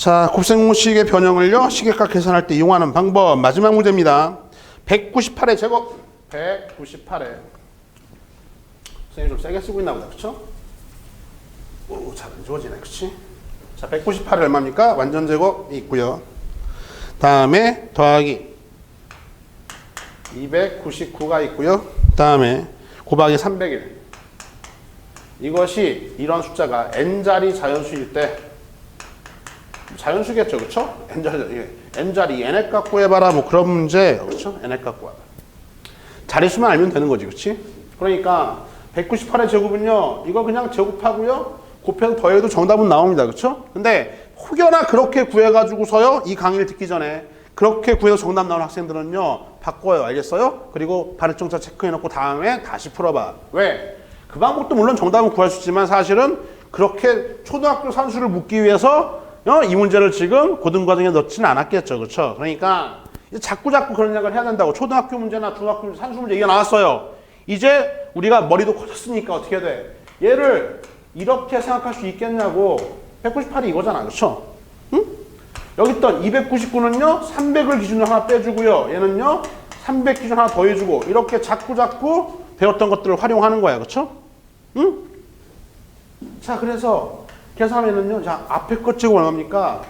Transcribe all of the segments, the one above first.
자, 곱셈공식의 변형을요. 시계값 계산할 때 이용하는 방법. 마지막 문제입니다. 198의 제곱. 198에. 선생님 좀 세게 쓰고 있나 보다. 그쵸? 오, 잘안 지워지네. 그치? 자, 198이 얼마입니까? 완전 제곱이 있고요. 다음에 더하기 299가 있고요. 다음에 곱하기 301. 이것이 이런 숫자가 n자리 자연수일 때 자연수겠죠, 그렇죠? n자리 이게 n자리 n액 갖고 해봐라 뭐 그런 문제, 그렇죠? n액 갖고 와라. 자릿수만 알면 되는 거지, 그렇지? 그러니까 198의 제곱은요, 이거 그냥 제곱하고요, 곱해서 더해도 정답은 나옵니다, 그렇죠? 근데 혹여나 그렇게 구해가지고서요, 이 강의를 듣기 전에 그렇게 구해서 정답 나오는 학생들은요, 바꿔요, 알겠어요? 그리고 발음정자 체크해놓고 다음에 다시 풀어봐. 왜? 그 방법도 물론 정답은 구할 수 있지만 사실은 그렇게 초등학교 산수를 묻기 위해서 어, 이 문제를 지금 고등과정에 넣지는 않았겠죠. 그렇죠? 그러니까 이제 자꾸 자꾸 그런 생각을 해야 된다고. 초등학교 문제나 중학교 문제, 산수 문제 얘기가 나왔어요. 이제 우리가 머리도 커졌으니까 어떻게 돼? 얘를 이렇게 생각할 수 있겠냐고. 198이 이거잖아. 그렇죠? 응? 여기 있던 299는요. 300을 기준으로 하나 빼주고요. 얘는요. 300 기준 하나 더해주고 이렇게 자꾸 자꾸 배웠던 것들을 활용하는 거야. 그렇죠? 응? 자, 그래서 계산하면은요. 자, 앞에 것 제곱 얼마입니까?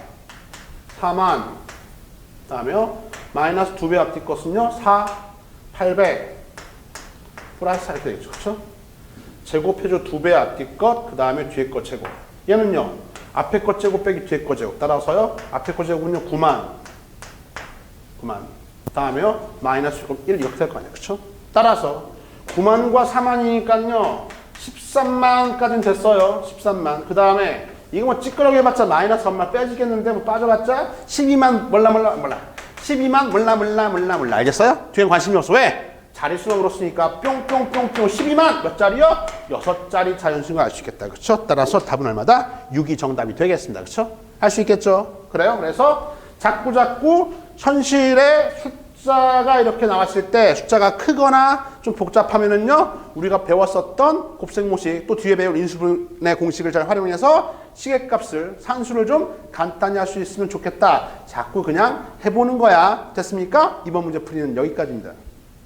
4만. 그다음에요. 마이너스 2배 앞뒤 것은요. 4, 800. 플러스 이렇게 되겠죠. 그렇죠? 제곱해줘 2배 앞뒤 것, 그 다음에 뒤에 것 제곱. 얘는요. 앞에 것 제곱 빼기 뒤에 것 제곱. 따라서요. 앞에 것 제곱은요. 9만. 9만. 다음에요. 마이너스 1 이렇게 될 거 아니에요. 그렇죠? 따라서 9만과 4만이니까요. 13만까지는 됐어요. 13만. 그 다음에 이거 뭐 찌끄러기 해봤자 마이너스 얼마 빼지겠는데 뭐 빠져봤자 12만 몰라 몰라 몰라 12만 몰라 몰라 몰라 몰라 알겠어요? 뒤엔 관심이 없어 왜? 자릿수로 물었으니까 뿅뿅뿅뿅 12만 몇 자리요? 여섯 자리 자연수인 걸알수 있겠다 그렇죠? 따라서 답은 얼마다? 6이 정답이 되겠습니다 그렇죠? 할 수 있겠죠? 그래요? 그래서 자꾸 자꾸 현실의 숫자가 이렇게 나왔을 때 숫자가 크거나 좀 복잡하면은요 우리가 배웠었던 곱셈공식 또 뒤에 배울 인수분의 공식을 잘 활용해서 시계값을 산수를 좀 간단히 할 수 있으면 좋겠다. 자꾸 그냥 해보는 거야. 됐습니까? 이번 문제 풀이는 여기까지입니다